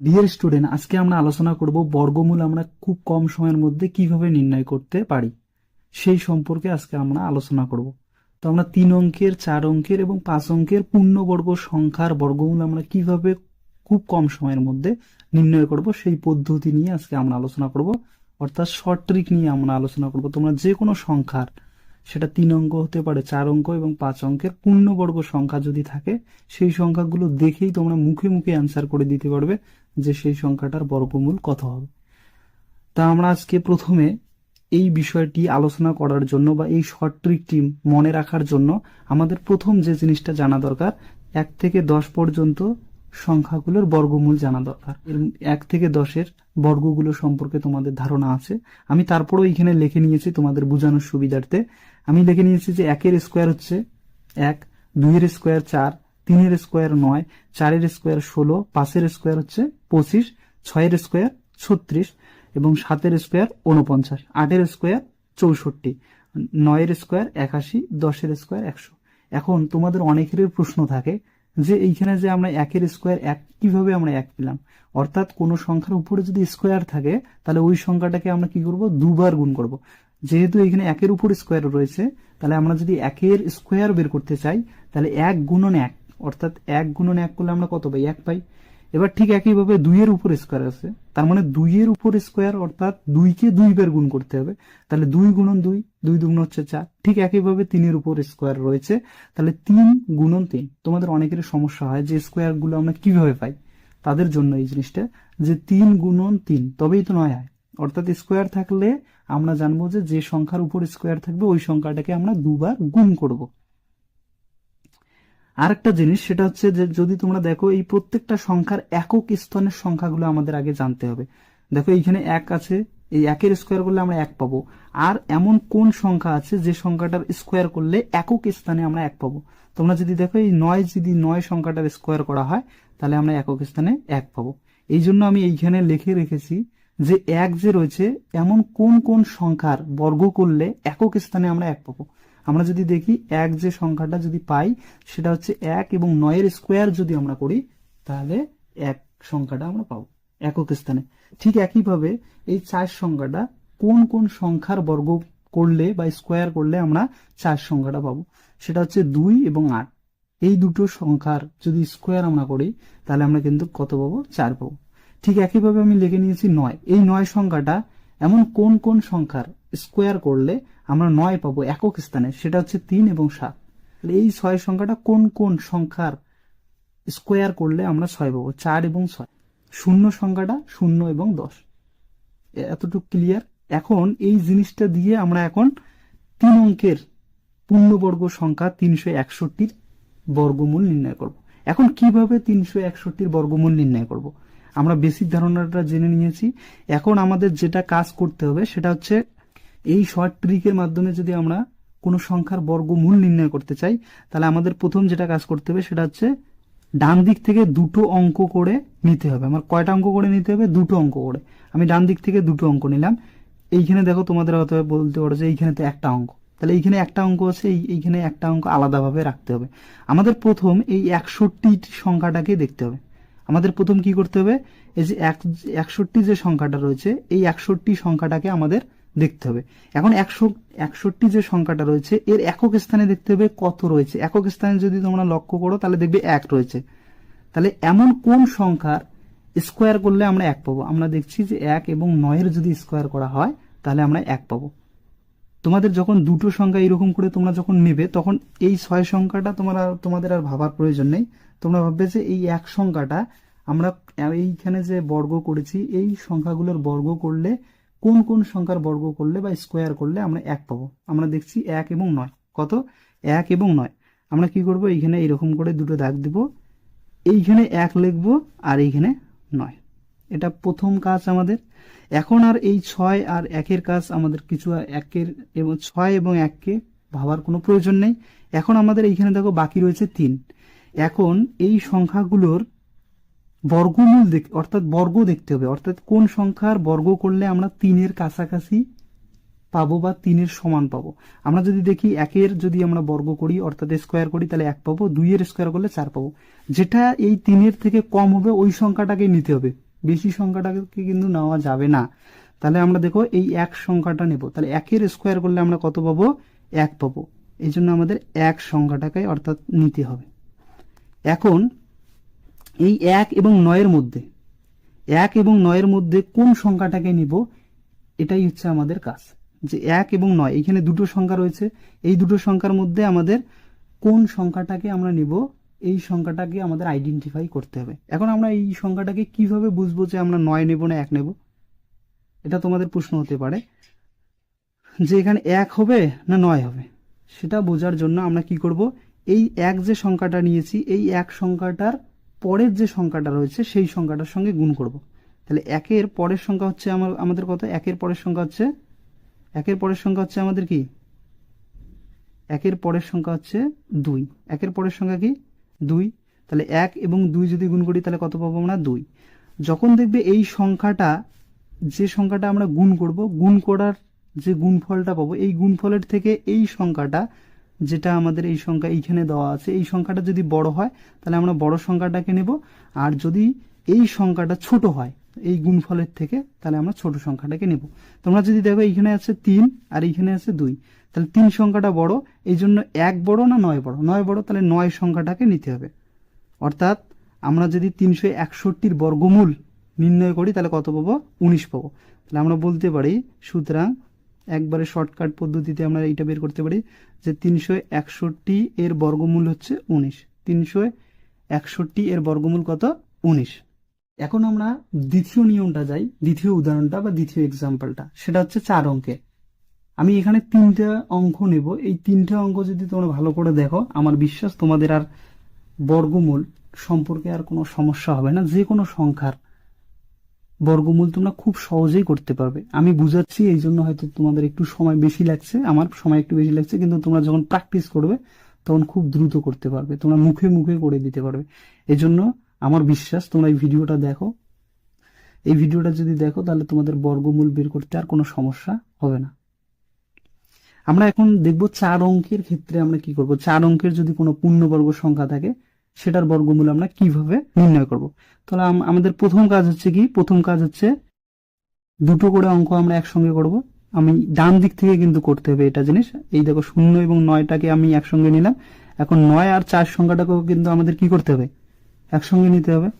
Dear student আজকে আমরা আলোচনা করব বর্গমূল আমরা খুব কম সময়ের মধ্যে কীভাবে নির্ণয় করতে পারি? সেই সম্পর্কে আজকে আমরা আলোচনা করব। তো আমরা তিন অঙ্কের, চার অঙ্কের এবং পাঁচ অঙ্কের পূর্ণবর্গ সংখ্যার বর্গমূল আমরা কীভাবে খুব কম সময়ের মধ্যে নির্ণয় করব সেই পদ্ধতি নিয়ে আজকে আমরা আলোচনা করব। অর্থাৎ শর্ট ট্রিক নিয়ে আমরা আলোচনা করব। তোমরা যে কোনো সংখ্যার সেটা তিন অঙ্ক হতে পারে, চার অঙ্ক এবং পাঁচ অঙ্কের পূর্ণবর্গ সংখ্যা যদি থাকে, সেই সংখ্যাগুলো দেখেই তোমরা মুখে মুখে অ্যান্সার করে দিতে পারবে যে সেই সংখ্যাটার বর্গমূল কত হবে। তা আমরা আজকে প্রথমে এই বিষয়টি আলোচনা করার জন্য বা এই শর্ট ট্রিকটি মনে রাখার জন্য আমাদের প্রথম যে জিনিসটা জানা দরকার, এক থেকে দশ পর্যন্ত সংখ্যাগুলোর বর্গমূল জানা দরকার। এক থেকে দশের বর্গগুলো সম্পর্কে তোমাদের ধারণা আছে। আমি তারপরেও এখানে লিখে নিয়েছি তোমাদের বোঝানোর সুবিধার্থে। আমি লিখে নিয়েছি যে একের স্কোয়ার হচ্ছে এক, দুইয়ের স্কোয়ার চার, তিনের স্কোয়ার নয়, চারের স্কোয়ার ষোলো, পাঁচের স্কোয়ার হচ্ছে পঁচিশ, ছয়ের স্কোয়ার ছত্রিশ এবং সাতের স্কোয়ার উনপঞ্চাশ আটের স্কোয়ার চৌষট্টি, নয়ের স্কোয়ার একাশি, দশের স্কোয়ার একশো। এখন তোমাদের অনেকের প্রশ্ন থাকে যে এইখানে যে আমরা একের স্কোয়ার এক কীভাবে আমরা এক পেলাম? অর্থাৎ কোন সংখ্যার উপরে যদি স্কোয়ার থাকে, তাহলে ওই সংখ্যাটাকে আমরা কি করব? দুবার গুণ করব। যেহেতু এখানে একের উপর স্কোয়ার রয়েছে, তাহলে আমরা যদি একের স্কোয়ার বের করতে চাই, তাহলে এক গুণন এক, অর্থাৎ এক গুণন এক করলে আমরা কত পাই? এক পাই। এবার ঠিক একইভাবে দুইয়ের উপর স্কোয়ার আছে। তার মানে দুইয়ের উপর স্কোয়ার অর্থাৎ দুইকে দুইবার গুণ করতে হবে। তাহলে দুই গুণন দুই দুই দুগুণ হচ্ছে চার। ঠিক একইভাবে তিনের উপর স্কোয়ার রয়েছে। তাহলে তিন গুণন তিন। তোমাদের অনেকের সমস্যা হয় যে স্কোয়ারগুলো আমরা কীভাবে পাই? তাদের জন্য এই জিনিসটা। যে তিন গুণন তিন, তবেই তো নয় হয় অর্থাৎ স্কোয়ার থাকলে আমরা জানব যে যে সংখ্যার উপর স্কোয়ার থাকবে, ওই সংখ্যাটাকে আমরা দুবার গুণ করব। আরেকটা জিনিস, সেটা হচ্ছে যে যদি তোমরা দেখো, এই প্রত্যেকটা সংখ্যার একক স্থানের সংখ্যাগুলো আমাদের আগে জানতে হবে। দেখো, এইখানে এক আছে, এই একের স্কোয়ার করলে আমরা এক পাবো। আর এমন কোন সংখ্যা আছে যে সংখ্যাটার স্কোয়ার করলে একক স্থানে আমরা এক পাবো? তোমরা যদি দেখো, এই নয় যদি নয় সংখ্যাটার স্কোয়ার করা হয়, তাহলে আমরা একক স্থানে এক পাবো। এই জন্য আমি এইখানে লিখে রেখেছি যে এক যে রয়েছে, এমন কোন কোন সংখ্যার বর্গ করলে একক স্থানে আমরা এক পাবো? আমরা যদি দেখি এক যে সংখ্যাটা যদি পাই, সেটা হচ্ছে এক এবং নয়ের স্কোয়ার যদি আমরা করি, তাহলে এক সংখ্যাটা আমরা পাবো একক স্থানে। ঠিক একইভাবে এই চার সংখ্যাটা কোন কোন সংখ্যার বর্গ করলে বা স্কোয়ার করলে আমরা চার সংখ্যাটা পাবো? সেটা হচ্ছে দুই এবং আট। এই দুটো সংখ্যার যদি স্কোয়ার আমরা করি, তাহলে আমরা কিন্তু কত পাবো? চার পাবো। ঠিক একইভাবে আমি লিখে নিয়েছি নয়। এই নয় সংখ্যাটা এমন কোন কোন সংখ্যার স্কোয়ার করলে আমরা নয় পাবো একক স্থানে? সেটা হচ্ছে তিন এবং সাত। এই ছয় সংখ্যাটা কোন কোন সংখ্যার স্কোয়ার করলে আমরা ছয় পাবো? চার এবং ছয়। শূন্য সংখ্যাটা শূন্য এবং দশ। এতটুকু ক্লিয়ার এখন এই জিনিসটা দিয়ে আমরা এখন তিন অঙ্কের পূর্ণবর্গ সংখ্যা তিনশো একষট্টির বর্গমূল নির্ণয় করব। এখন কীভাবে তিনশো একষট্টির বর্গমূল নির্ণয় করব? আমরা বেসিক ধারণাটা জেনে নিয়েছি। এখন আমাদের যেটা কাজ করতে হবে সেটা হচ্ছে এই শর্ট ট্রিকের মাধ্যমে যদি আমরা কোনো সংখ্যার বর্গমূল নির্ণয় করতে চাই, তাহলে আমাদের প্রথম যেটা কাজ করতে হবে সেটা হচ্ছে ডান দিক থেকে দুটো অঙ্ক করে নিতে হবে। আমার কয়টা অঙ্ক করে নিতে হবে? দুটো অঙ্ক করে। আমি ডান দিক থেকে দুটো অঙ্ক নিলাম। এইখানে দেখো তোমাদের হয়তো বলতে পারো যে এইখানে তো একটা অঙ্ক। তাহলে এইখানে একটা অঙ্ক আছে, এই এইখানে একটা অঙ্ক আলাদাভাবে রাখতে হবে। আমাদের প্রথম এই একষট্টি সংখ্যাটাকে দেখতে হবে। আমাদের প্রথম কি করতে হবে? এই যে এক, একষট্টি যে সংখ্যাটা রয়েছে, এই একষট্টি সংখ্যাটাকে আমাদের দেখতে হবে। এখন একশো, একষট্টি যে সংখ্যাটা রয়েছে, এর একক স্থানে দেখতে হবে কত রয়েছে। একক স্থানে যদি তোমরা লক্ষ্য করো, তাহলে দেখবে এক রয়েছে। তাহলে এমন কোন সংখ্যার স্কোয়ার করলে আমরা এক পাবো? আমরা দেখছি যে এক এবং নয়ের যদি স্কোয়ার করা হয়, তাহলে আমরা এক পাবো। তোমাদের যখন দুটো সংখ্যা এরকম করে তোমরা যখন নেবে, তখন এই ছয় সংখ্যাটা তোমার তোমাদের আর ভাবার প্রয়োজন নেই। তোমরা ভাববে যে এই এক সংখ্যাটা আমরা এইখানে যে বর্গ করেছি, এই সংখ্যাগুলোর বর্গ করলে, কোন কোন সংখ্যার বর্গ করলে বা স্কোয়ার করলে আমরা এক পাবো। আমরা দেখছি এক এবং নয়। কত? এক এবং নয়। আমরা কি করব? এইখানে এরকম করে দুটো দাগ দিব। এইখানে এক লিখব আর এইখানে নয়। এটা প্রথম কাজ আমাদের। এখন আর এই ছয় আর একের কাজ আমাদের কিছু একের এবং ছয় এবং এককে ভাবার কোনো প্রয়োজন নেই। এখন আমাদের এইখানে দেখো বাকি রয়েছে তিন। এখন এই সংখ্যাগুলোর বর্গমূল দেখ, অর্থাৎ বর্গ দেখতে হবে। অর্থাৎ কোন সংখ্যার বর্গ করলে আমরা তিনের কাছাকাছি পাবো বা তিনের সমান পাবো? আমরা যদি দেখি একের যদি আমরা বর্গ করি, অর্থাৎ স্কোয়ার করি, তাহলে এক পাবো। দুইয়ের স্কোয়ার করলে চার পাবো। যেটা এই তিনের থেকে কম হবে, ওই সংখ্যাটাকে নিতে হবে। বেশি সংখ্যাটাকে কিন্তু নেওয়া যাবে না। তাহলে আমরা দেখো এই এক সংখ্যাটা নেব। তাহলে একের স্কোয়ার করলে আমরা কত পাবো? এক পাবো। এই জন্য আমাদের এক সংখ্যাটাকে অর্থাৎ নিতে হবে। এখন এই এক এবং নয়ের মধ্যে, এক এবং নয়ের মধ্যে কোন সংখ্যাটাকে নিব? এটাই হচ্ছে আমাদের কাজ। যে এক এবং নয়, এখানে দুটো সংখ্যা রয়েছে। এই দুটো সংখ্যার মধ্যে আমাদের কোন সংখ্যাটাকে আমরা নিব? এই সংখ্যাটাকে আমাদের আইডেন্টিফাই করতে হবে। এখন আমরা এই সংখ্যাটাকে কীভাবে বুঝব যে আমরা নয় নেব না এক নেব? এটা তোমাদের প্রশ্ন হতে পারে। যে এখানে এক হবে না নয় হবে? সেটা বোঝার জন্য আমরা কি করব? এই এক যে সংখ্যাটা নিয়েছি, এই এক সংখ্যাটার পরের যে সংখ্যাটা রয়েছে, সেই সংখ্যাটার সঙ্গে গুণ করব। তাহলে একের পরের সংখ্যা হচ্ছে আমার, আমাদের কত? একের পরের সংখ্যা হচ্ছে, একের পরের সংখ্যা হচ্ছে আমাদের কি? একের পরের সংখ্যা হচ্ছে দুই। একের পরের সংখ্যা কি? দুই, তাহলে এক এবং দুই যদি গুণ করি তাহলে কত পাবো আমরা দুই। যখন দেখবে এই সংখ্যাটা, যে সংখ্যাটা আমরা গুণ করব, গুণ করার যে গুণফলটা পাবো, এই গুণফলের থেকে এই সংখ্যাটা, যেটা আমাদের এই সংখ্যা এইখানে দেওয়া আছে, এই সংখ্যাটা যদি বড় হয়, তাহলে আমরা বড় সংখ্যাটাকে নেব। আর যদি এই সংখ্যাটা ছোট হয়, এই গুণফলের থেকে, তাহলে আমরা ছোট সংখ্যাটাকে নেব। তোমরা যদি দেখো এইখানে আছে তিন, আর এইখানে আছে দুই। তাহলে তিন সংখ্যাটা বড় এই জন্য এক বড় না নয় বড়? নয় বড়, তাহলে নয় সংখ্যাটাকে নিতে হবে। অর্থাৎ আমরা যদি তিনশো একষট্টির বর্গমূল নির্ণয় করি, তাহলে কত পাবো? উনিশ পাবো। তাহলে আমরা বলতে পারি, সুতরাং একবারে শর্টকাট পদ্ধতিতে আমরা এইটা বের করতে পারি, যে তিনশো একষট্টি এর বর্গমূল হচ্ছে উনিশ। তিনশো একষট্টি এর বর্গমূল কত? উনিশ। এখন আমরা দ্বিতীয় নিয়মটা যাই, দ্বিতীয় উদাহরণটা বা দ্বিতীয় এক্সাম্পলটা সেটা হচ্ছে চার অঙ্কের আমি এখানে তিনটা অঙ্ক নেব। এই তিনটা অঙ্ক যদি তোমরা ভালো করে দেখো, আমার বিশ্বাস তোমাদের আর বর্গমূল সম্পর্কে আর কোনো সমস্যা হবে না। যে কোনো সংখ্যার বর্গমূল তোমরা খুব সহজেই করতে পারবে। আমি বুঝাচ্ছি, এই জন্য হয়তো তোমাদের একটু সময় বেশি লাগছে। আমার সময় একটু বেশি লাগছে, কিন্তু তোমরা যখন প্র্যাকটিস করবে, তখন খুব দ্রুত করতে পারবে। তোমরা মুখে মুখে করে দিতে পারবে। এই জন্য আমার বিশ্বাস, তোমরা এই ভিডিওটা দেখো। এই ভিডিওটা যদি দেখো, তাহলে তোমাদের বর্গমূল বের করতে আর কোনো সমস্যা হবে না। আমরা এখন দেখব চার অঙ্কের ক্ষেত্রে আমরা কি করব? চার অঙ্কের যদি কোনো পূর্ণবর্গ সংখ্যা থাকে, সেটার বর্গমূল আমরা কীভাবে নির্ণয় করব? তাহলে আম- আমাদের প্রথম কাজ হচ্ছে কি? প্রথম কাজ হচ্ছে দুটো করে অঙ্ক আমরা একসঙ্গে করব। আমি ডান দিক থেকে কিন্তু করতে হবে এটা জিনিস। এই দেখো শূন্য এবং নয়টাকে আমি একসঙ্গে নিলাম। এখন নয় আর চার সংখ্যাটাকেও কিন্তু আমাদের কি করতে হবে? একসঙ্গে নিতে হবে।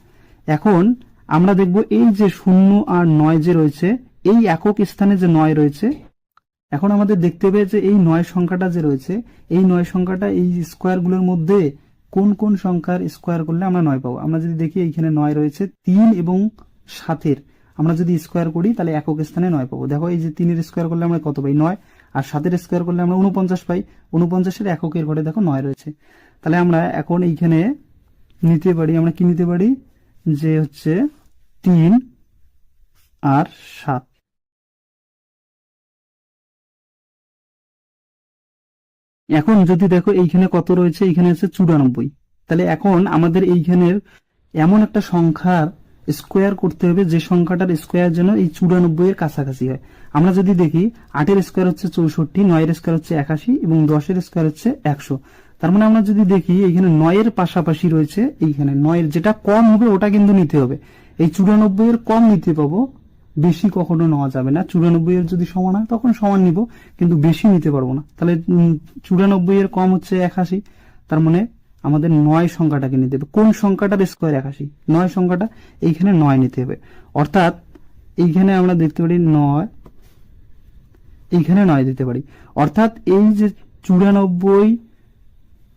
এখন আমরা দেখব এই যে শূন্য আর নয় যে রয়েছে, এই একক স্থানে যে নয় রয়েছে এখন আমাদের দেখতে হবে যে এই নয় সংখ্যাটা যে রয়েছে, এই নয় সংখ্যাটা এই স্কোয়ারগুলোর মধ্যে কোন কোন সংখ্যার স্কোয়ার করলে আমরা নয় পাবো? আমরা যদি দেখি এইখানে নয় রয়েছে, তিন এবং সাতের। আমরা যদি স্কোয়ার করি, তাহলে একক স্থানে নয় পাবো। দেখো, এই যে তিনের স্কোয়ার করলে আমরা কত পাই? নয়। আর সাতের স্কোয়ার করলে আমরা উনপঞ্চাশ পাই। উনপঞ্চাশের এককের ঘরে দেখো নয় রয়েছে। তাহলে আমরা এখন এইখানে নিতে পারি, আমরা কি নিতে পারি? যে হচ্ছে তিন আর সাত। এখন যদি দেখো এইখানে কত রয়েছে, এইখানে আছে চুরানব্বই। তাহলে এখন আমাদের এইখানের এমন একটা সংখ্যার স্কোয়ার করতে হবে, যে সংখ্যাটার স্কোয়ার যেন এই চুরানব্বই এর কাছাকাছি হয়। আমরা যদি দেখি, আটের স্কোয়ার হচ্ছে চৌষট্টি, নয়ের স্কোয়ার হচ্ছে একাশি এবং দশের স্কোয়ার হচ্ছে একশো। তার মানে আমরা যদি দেখি, এইখানে নয়ের পাশাপাশি রয়েছে এইখানে। নয়ের যেটা কম হবে, ওটা কিন্তু নিতে হবে। এই চুরানব্বই এর কম নিতে পাবো বেশি কখনো নেওয়া যাবে না। চুরানব্বই এর যদি সমান হয়, তখন সমান নিব, কিন্তু বেশি নিতে পারব না। তাহলে চুরানব্বই এর কম হচ্ছে একাশি, তার মানে আমাদের নয় সংখ্যাটাকে নিতে হবে। কোন সংখ্যাটার স্কোয়ার একাশি? নয় সংখ্যাটা এইখানে নয় নিতে হবে। অর্থাৎ, এইখানে আমরা দেখতে পারি নয়, এইখানে নয় দিতে পারি। অর্থাৎ, এই যে চুরানব্বই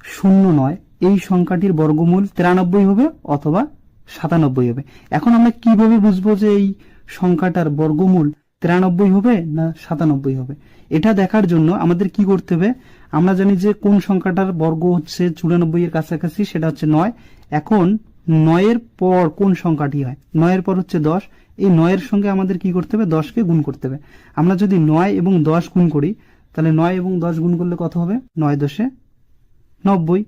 শূন্য নয়, এই সংখ্যাটির বর্গমূল তিরানব্বই হবে অথবা সাতানব্বই হবে। এখন আমরা কীভাবে বুঝব যে এই সংখ্যাটার বর্গমূল তিরানব্বই হবে না সাতানব্বই হবে? এটা দেখার জন্য আমাদের কি করতে হবে? আমরা জানি যে কোন সংখ্যাটার বর্গ হচ্ছে চুরানব্বই এর কাছাকাছি, সেটা হচ্ছে নয়। এখন নয়ের পর কোন সংখ্যাটি হয়? নয়ের পর হচ্ছে দশ। এই নয়ের সঙ্গে আমাদের কি করতে হবে? দশকে গুণ করতে হবে। আমরা যদি নয় এবং দশ গুণ করি, তাহলে নয় এবং দশ গুণ করলে কত হবে? নয় দশে নব্বই।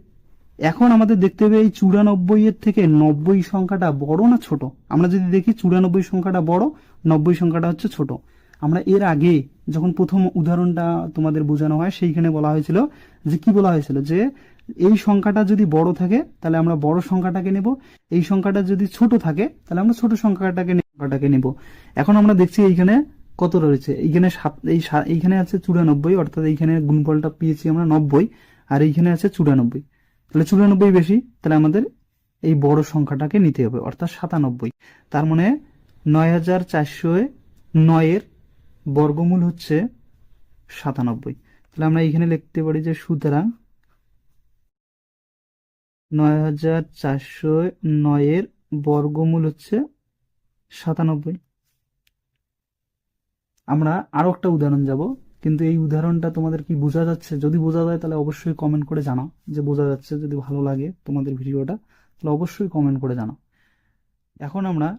এখন আমাদের দেখতে হবে এই চুরানব্বই এর থেকে নব্বই সংখ্যাটা বড় না ছোট? আমরা যদি দেখি চুরানব্বই সংখ্যাটা বড়, নব্বই সংখ্যাটা হচ্ছে ছোট। আমরা এর আগে যখন প্রথম উদাহরণটা তোমাদের বোঝানো হয়, সেইখানে বলা হয়েছিল যে কি বলা হয়েছিল? যে এই সংখ্যাটা যদি বড় থাকে, তাহলে আমরা বড় সংখ্যাটাকে নেব। এই সংখ্যাটা যদি ছোট থাকে, তাহলে আমরা ছোট সংখ্যাটাকে সংখ্যাটাকে নেব। এখন আমরা দেখছি এইখানে কত রয়েছে? এইখানে সাত এই এইখানে আছে চুরানব্বই, অর্থাৎ এইখানে গুণফলটা পেয়েছি আমরা নব্বই, আর এইখানে আছে চুরানব্বই। তাহলে চুরানব্বই বেশি, তাহলে আমাদের এই বড় সংখ্যাটাকে নিতে হবে, অর্থাৎ সাতানব্বই। তার মানে নয় হাজার চারশো নয়ের বর্গমূল হচ্ছে সাতানব্বই। তাহলে আমরা এখানে লিখতে পারি যে সুতরাং নয় হাজার চারশো নয়ের বর্গমূল হচ্ছে সাতানব্বই। আমরা আরও একটা উদাহরণ যাব কিন্তু এই উদাহরণটা তোমাদের কি বোঝা যাচ্ছে? যদি বোঝা যায়, তাহলে অবশ্যই কমেন্ট করে জানাও যে বোঝা যাচ্ছে। যদি ভালো লাগে তোমাদের ভিডিওটা, তাহলে অবশ্যই কমেন্ট করে জানাও। এখন আমরা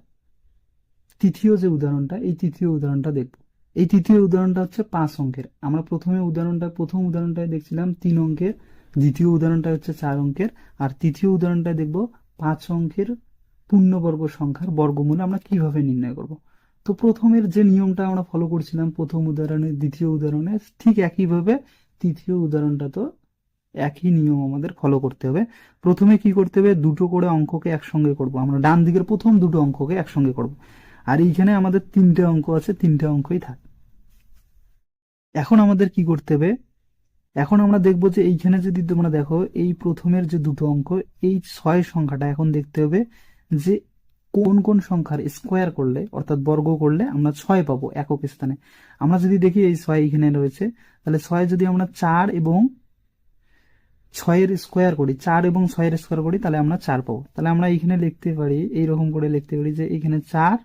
তৃতীয় যে উদাহরণটা, এই তৃতীয় উদাহরণটা দেখব। এই তৃতীয় উদাহরণটা হচ্ছে পাঁচ অঙ্কের। আমরা প্রথমে উদাহরণটা, প্রথম উদাহরণটায় দেখছিলাম তিন অঙ্কের, দ্বিতীয় উদাহরণটা হচ্ছে চার অঙ্কের, আর তৃতীয় উদাহরণটায় দেখব পাঁচ অঙ্কের পূর্ণবর্গ সংখ্যার বর্গমূল আমরা কীভাবে নির্ণয় করব। তো প্রথমের যে নিয়মটা আমরা ফলো করছিলাম, প্রথম উদাহরণে, দ্বিতীয় উদাহরণে, ঠিক একইভাবে তৃতীয় উদাহরণটা তো একই নিয়ম আমাদের ফলো করতে হবে। প্রথমে কি করতে হবে? দুটো করে অঙ্ককে একসঙ্গে করব। আমরা ডান দিকের প্রথম দুটো অঙ্ককে একসঙ্গে করব। আর এইখানে আমাদের তিনটে অঙ্ক আছে, তিনটে অঙ্কই থাক। এখন আমাদের কি করতে হবে? এখন আমরা দেখব যে এইখানে যদি তোমরা দেখো, এই প্রথমের যে দুটো অঙ্ক, এই ছয় সংখ্যাটা এখন দেখতে হবে যে কোন কোন সংখ্যার স্কোয়ার করলে, অর্থাৎ বর্গ করলে আমরা ছয় পাবো একক স্থানে। আমরা যদি দেখি এই ছয় এখানে রয়েছে, তাহলে ছয় যদি আমরা চার এবং ছয়ের স্কোয়ার করি, চার এবং ছয়ের স্কোয়ার করি, তাহলে আমরা চার পাবো। তাহলে আমরা এখানে লিখতে পারি, এইরকম করে লিখতে পারি যে এখানে চার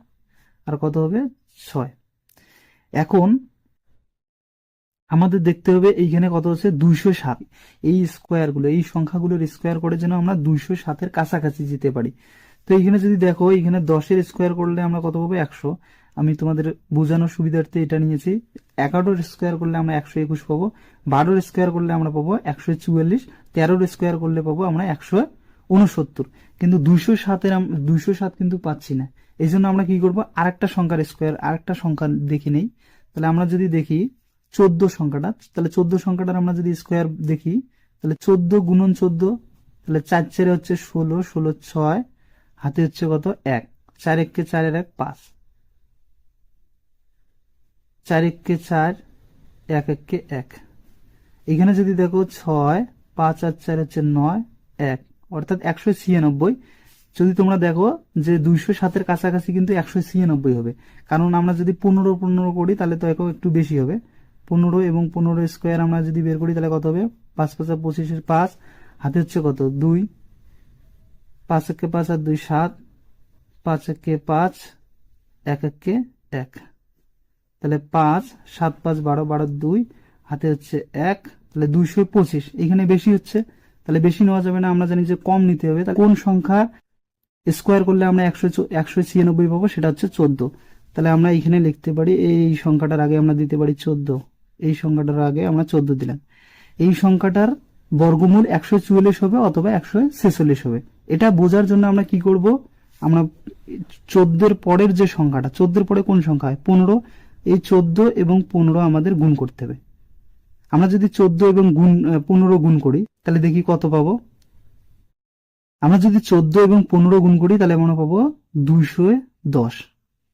আর কত হবে? ছয়। এখন আমাদের দেখতে হবে এইখানে কত হচ্ছে দুইশো সাত। এই স্কোয়ারগুলো, এই সংখ্যাগুলোর স্কোয়ার করে যেন আমরা দুইশো সাতের কাছাকাছি যেতে পারি। তো এইখানে যদি দেখো এখানে দশের স্কোয়ার করলে আমরা কত পাবো? একশো। আমি তোমাদের বোঝানোর সুবিধার্থে এটা নিয়েছি। এগারোর স্কোয়ার করলে আমরা একশো একুশ পাবো। বারোর স্কোয়ার করলে আমরা পাবো একশো চুয়াল্লিশ। তেরোর স্কোয়ার করলে পাবো আমরা একশো উনসত্তর কিন্তু দুইশো সাতের দুইশো সাত কিন্তু পাচ্ছি না। এই জন্য আমরা কি করব? আরেকটা সংখ্যার স্কোয়ার আরেকটা সংখ্যা দেখি নেই। তাহলে আমরা যদি দেখি, চোদ্দ সংখ্যাটা, তাহলে চোদ্দ সংখ্যাটার আমরা যদি স্কোয়ার দেখি, তাহলে চোদ্দ গুণন চোদ্দ, তাহলে চার চারে হচ্ছে ষোলো ষোলো ছয় হাতে হচ্ছে কত? এক। চার এককে চারের এক, পাঁচ। চার এককে চার, এক এককে এক। এখানে যদি দেখো ছয়, পাঁচ আর চার হচ্ছে নয়, এক। অর্থাৎ একশো ছিয়ানব্বই। যদি তোমরা দেখো যে দুইশো সাতের কাছাকাছি কিন্তু একশো ছিয়ানব্বই হবে। কারণ আমরা যদি পনেরো পনেরো করি, তাহলে তো একক একটু বেশি হবে। পনেরো এবং পনেরো স্কোয়ার আমরা যদি বের করি, তাহলে কত হবে? পাঁচ পাঁচা পঁচিশের পাঁচ। হাতে হচ্ছে কত? দুই। পাঁচ একে পাঁচ আর দুই সাত পাঁচ একে পাঁচ এক একে। এক তাহলে পাঁচ, সাত, পাঁচ, বারো বারো, দুই, হাতে হচ্ছে এক, তাহলে দুইশো পঁচিশ। এখানে বেশি হচ্ছে, তাহলে বেশি নেওয়া যাবে না, আমরা জানি যে কম নিতে হবে। কোন সংখ্যা স্কোয়ার করলে আমরা একশো একশো ছিয়ানব্বই পাবো, সেটা হচ্ছে চোদ্দ। তাহলে আমরা এখানে লিখতে পারি, এই সংখ্যাটার আগে আমরা দিতে পারি চোদ্দ। এই সংখ্যাটার আগে আমরা চোদ্দ দিলাম। এই সংখ্যাটার বর্গমূল একশো চুয়াল্লিশ হবে অথবা একশো ছেচল্লিশ হবে। এটা বোঝার জন্য আমরা কি করব? আমরা চোদ্দের পরের যে সংখ্যাটা, চোদ্দের পরে কোন সংখ্যা হয়? পনেরো। এই চোদ্দ এবং পনেরো আমাদের গুণ করতে হবে। আমরা যদি চোদ্দ এবং গুণ পনেরো গুণ করি, তাহলে দেখি কত পাবো? আমরা যদি চোদ্দ এবং পনেরো গুণ করি, তাহলে আমরা পাবো দুইশো দশ।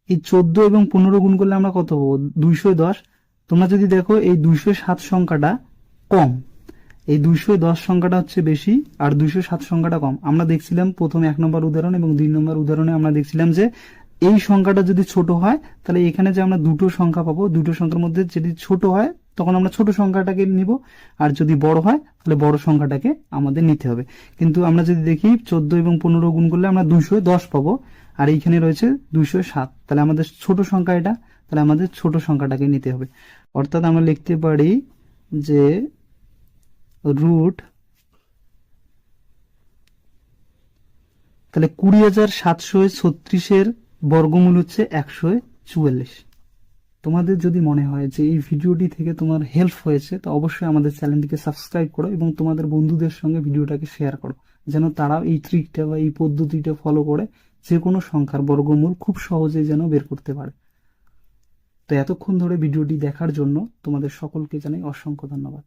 এই চোদ্দ এবং পনেরো গুণ করলে আমরা কত পাবো? দুইশো দশ। তোমরা যদি দেখো, এই দুইশো সাত সংখ্যাটা কম। এই দুইশো দশ সংখ্যাটা হচ্ছে বেশি আর দুইশো সাত সংখ্যাটা কম। আমরা দেখছিলাম প্রথম এক নম্বর উদাহরণ এবং দুই নম্বর উদাহরণে আমরা দেখছিলাম যে এই সংখ্যাটা যদি ছোট হয়, তাহলে এখানে যে আমরা দুটো সংখ্যা পাবো, দুটো সংখ্যার মধ্যে যদি ছোট হয়, তখন আমরা ছোট সংখ্যাটাকে নিব। আর যদি বড় হয়, তাহলে বড় সংখ্যাটাকে আমাদের নিতে হবে। কিন্তু আমরা যদি দেখি চোদ্দ এবং পনেরো গুণ করলে আমরা দুইশো দশ পাবো। আর এইখানে রয়েছে দুইশো সাত। তাহলে আমাদের ছোট সংখ্যা এটা, তাহলে আমাদের ছোট সংখ্যাটাকে নিতে হবে। অর্থাৎ আমরা লিখতে পারি যে রুট তাহলে কুড়ি হাজার সাতশো ছত্রিশের বর্গমূল হচ্ছে একশো চুয়াল্লিশ। তোমাদের যদি মনে হয় যে এই ভিডিওটি থেকে তোমার হেল্প হয়েছে, তো অবশ্যই আমাদের চ্যানেলটিকে সাবস্ক্রাইব করো এবং তোমাদের বন্ধুদের সঙ্গে ভিডিওটাকে শেয়ার করো, যেন তারাও এই ট্রিকটা বা এই পদ্ধতিটা ফলো করে যে কোনো সংখ্যার বর্গমূল খুব সহজেই যেন বের করতে পারে। তো এতক্ষণ ধরে ভিডিওটি দেখার জন্য তোমাদের সকলকে জানাই অসংখ্য ধন্যবাদ।